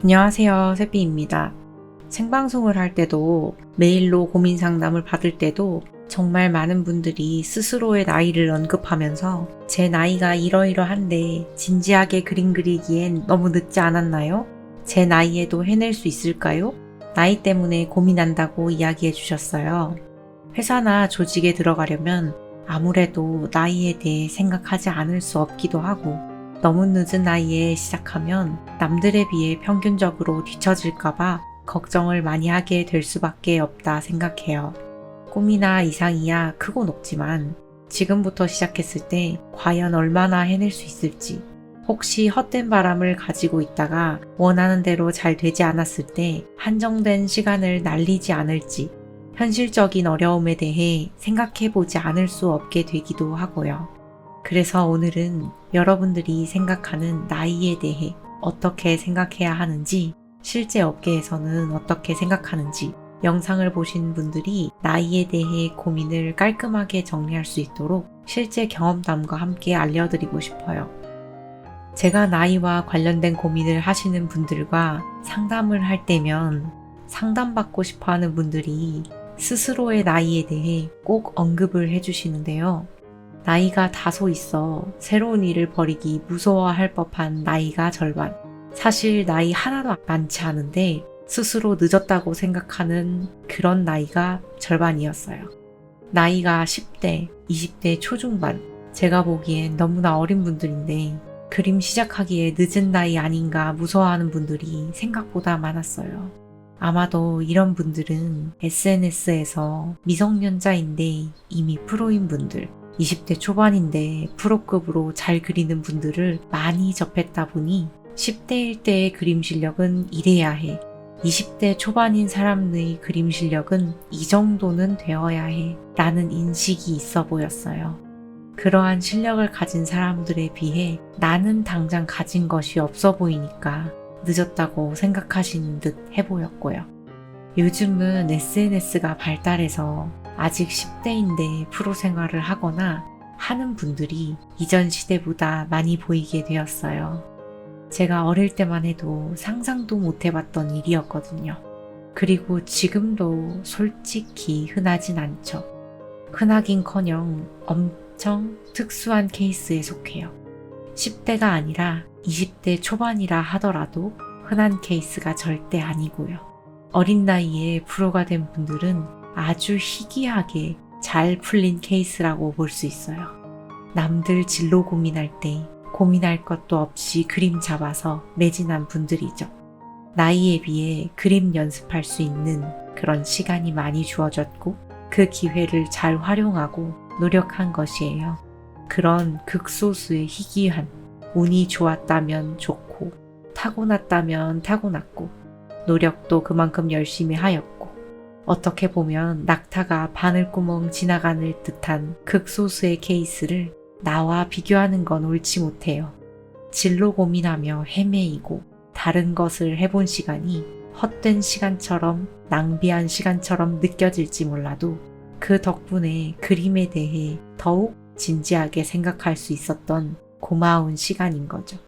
안녕하세요. 세비입니다. 생방송을 할 때도 메일로 고민 상담을 받을 때도 정말 많은 분들이 스스로의 나이를 언급하면서 제 나이가 이러이러한데 진지하게 그림 그리기엔 너무 늦지 않았나요? 제 나이에도 해낼 수 있을까요? 나이 때문에 고민한다고 이야기해 주셨어요. 회사나 조직에 들어가려면 아무래도 나이에 대해 생각하지 않을 수 없기도 하고 너무 늦은 나이에 시작하면 남들에 비해 평균적으로 뒤처질까봐 걱정을 많이 하게 될 수밖에 없다 생각해요. 꿈이나 이상이야 크고 높지만 지금부터 시작했을 때 과연 얼마나 해낼 수 있을지 혹시 헛된 바람을 가지고 있다가 원하는 대로 잘 되지 않았을 때 한정된 시간을 날리지 않을지 현실적인 어려움에 대해 생각해 보지 않을 수 없게 되기도 하고요. 그래서 오늘은 여러분들이 생각하는 나이에 대해 어떻게 생각해야 하는지, 실제 업계에서는 어떻게 생각하는지, 영상을 보신 분들이 나이에 대해 고민을 깔끔하게 정리할 수 있도록 실제 경험담과 함께 알려드리고 싶어요. 제가 나이와 관련된 고민을 하시는 분들과 상담을 할 때면 상담받고 싶어 하는 분들이 스스로의 나이에 대해 꼭 언급을 해주시는데요. 나이가 다소 있어 새로운 일을 벌이기 무서워할 법한 나이가 절반. 사실 나이 하나도 많지 않은데 스스로 늦었다고 생각하는 그런 나이가 절반이었어요. 나이가 10대, 20대 초중반. 제가 보기엔 너무나 어린 분들인데 그림 시작하기에 늦은 나이 아닌가 무서워하는 분들이 생각보다 많았어요. 아마도 이런 분들은 SNS에서 미성년자인데 이미 프로인 분들, 20대 초반인데 프로급으로 잘 그리는 분들을 많이 접했다 보니 10대일 때의 그림 실력은 이래야 해. 20대 초반인 사람의 그림 실력은 이 정도는 되어야 해. 라는 인식이 있어 보였어요. 그러한 실력을 가진 사람들에 비해 나는 당장 가진 것이 없어 보이니까 늦었다고 생각하시는 듯 해보였고요. 요즘은 SNS가 발달해서 아직 10대인데 프로 생활을 하거나 하는 분들이 이전 시대보다 많이 보이게 되었어요. 제가 어릴 때만 해도 상상도 못 해봤던 일이었거든요. 그리고 지금도 솔직히 흔하진 않죠. 흔하긴 커녕 엄청 특수한 케이스에 속해요. 10대가 아니라 20대 초반이라 하더라도 흔한 케이스가 절대 아니고요. 어린 나이에 프로가 된 분들은 아주 희귀하게 잘 풀린 케이스라고 볼 수 있어요. 남들 진로 고민할 때 고민할 것도 없이 그림 잡아서 매진한 분들이죠. 나이에 비해 그림 연습할 수 있는 그런 시간이 많이 주어졌고 그 기회를 잘 활용하고 노력한 것이에요. 그런 극소수의 희귀한 운이 좋았다면 좋고 타고났다면 타고났고 노력도 그만큼 열심히 하였고 어떻게 보면 낙타가 바늘구멍 지나가는 듯한 극소수의 케이스를 나와 비교하는 건 옳지 못해요. 진로 고민하며 헤매이고 다른 것을 해본 시간이 헛된 시간처럼 낭비한 시간처럼 느껴질지 몰라도 그 덕분에 그림에 대해 더욱 진지하게 생각할 수 있었던 고마운 시간인 거죠.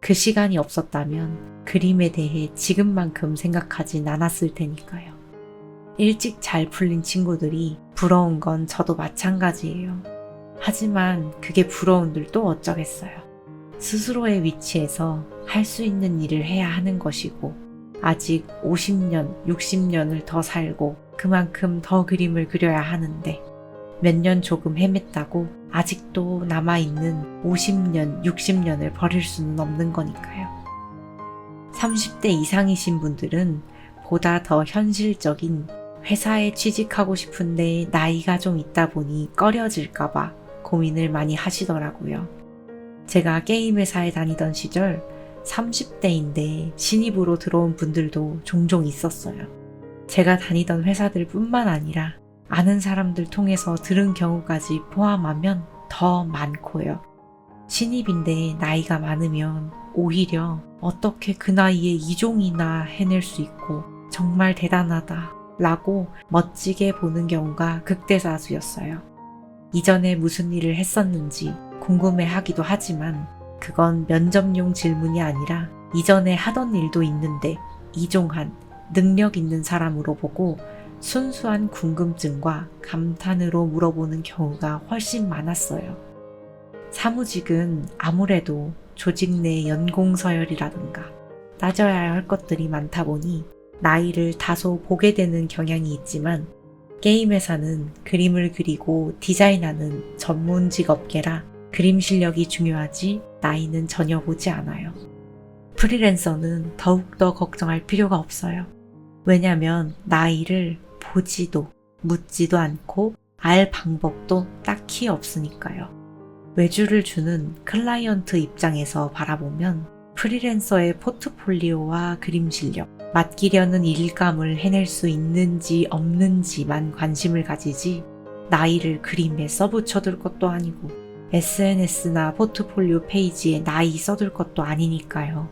그 시간이 없었다면 그림에 대해 지금만큼 생각하진 않았을 테니까요. 일찍 잘 풀린 친구들이 부러운 건 저도 마찬가지예요. 하지만 그게 부러운들 또 어쩌겠어요. 스스로의 위치에서 할 수 있는 일을 해야 하는 것이고, 아직 50년, 60년을 더 살고 그만큼 더 그림을 그려야 하는데, 몇 년 조금 헤맸다고 아직도 남아있는 50년, 60년을 버릴 수는 없는 거니까요. 30대 이상이신 분들은 보다 더 현실적인 회사에 취직하고 싶은데 나이가 좀 있다 보니 꺼려질까봐 고민을 많이 하시더라고요. 제가 게임 회사에 다니던 시절 30대인데 신입으로 들어온 분들도 종종 있었어요. 제가 다니던 회사들 뿐만 아니라 아는 사람들 통해서 들은 경우까지 포함하면 더 많고요. 신입인데 나이가 많으면 오히려 어떻게 그 나이에 이종이나 해낼 수 있고 정말 대단하다 라고 멋지게 보는 경우가 극대사수였어요. 이전에 무슨 일을 했었는지 궁금해 하기도 하지만 그건 면접용 질문이 아니라 이전에 하던 일도 있는데 이종한 능력 있는 사람으로 보고 순수한 궁금증과 감탄으로 물어보는 경우가 훨씬 많았어요. 사무직은 아무래도 조직 내 연공 서열이라든가 따져야 할 것들이 많다 보니 나이를 다소 보게 되는 경향이 있지만 게임 회사는 그림을 그리고 디자인하는 전문 직업계라 그림 실력이 중요하지 나이는 전혀 보지 않아요. 프리랜서는 더욱더 걱정할 필요가 없어요. 왜냐면 나이를 보지도 묻지도 않고 알 방법도 딱히 없으니까요. 외주를 주는 클라이언트 입장에서 바라보면 프리랜서의 포트폴리오와 그림 실력, 맡기려는 일감을 해낼 수 있는지 없는지만 관심을 가지지 나이를 그림에 써붙여둘 것도 아니고 SNS나 포트폴리오 페이지에 나이 써둘 것도 아니니까요.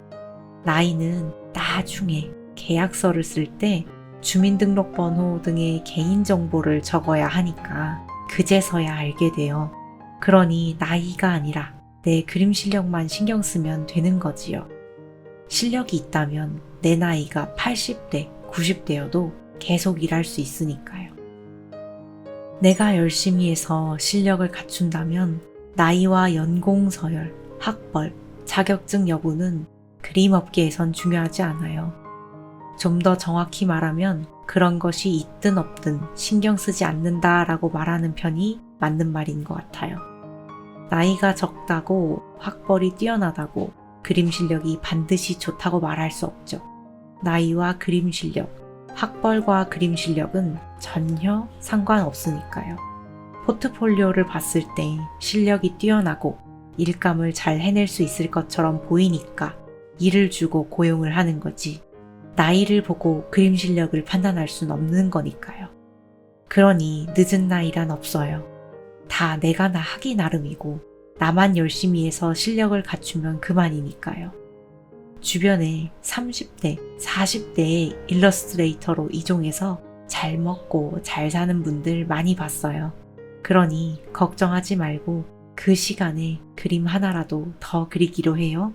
나이는 나중에 계약서를 쓸 때 주민등록번호 등의 개인정보를 적어야 하니까 그제서야 알게 돼요. 그러니 나이가 아니라 내 그림 실력만 신경 쓰면 되는 거지요. 실력이 있다면 내 나이가 80대, 90대여도 계속 일할 수 있으니까요. 내가 열심히 해서 실력을 갖춘다면 나이와 연공 서열, 학벌, 자격증 여부는 그림 업계에선 중요하지 않아요. 좀 더 정확히 말하면 그런 것이 있든 없든 신경 쓰지 않는다 라고 말하는 편이 맞는 말인 것 같아요. 나이가 적다고 학벌이 뛰어나다고 그림 실력이 반드시 좋다고 말할 수 없죠. 나이와 그림 실력, 학벌과 그림 실력은 전혀 상관없으니까요. 포트폴리오를 봤을 때 실력이 뛰어나고 일감을 잘 해낼 수 있을 것처럼 보이니까 일을 주고 고용을 하는 거지. 나이를 보고 그림 실력을 판단할 순 없는 거니까요. 그러니 늦은 나이란 없어요. 다 내가 나 하기 나름이고 나만 열심히 해서 실력을 갖추면 그만이니까요. 주변에 30대, 40대의 일러스트레이터로 이종해서 잘 먹고 잘 사는 분들 많이 봤어요. 그러니 걱정하지 말고 그 시간에 그림 하나라도 더 그리기로 해요.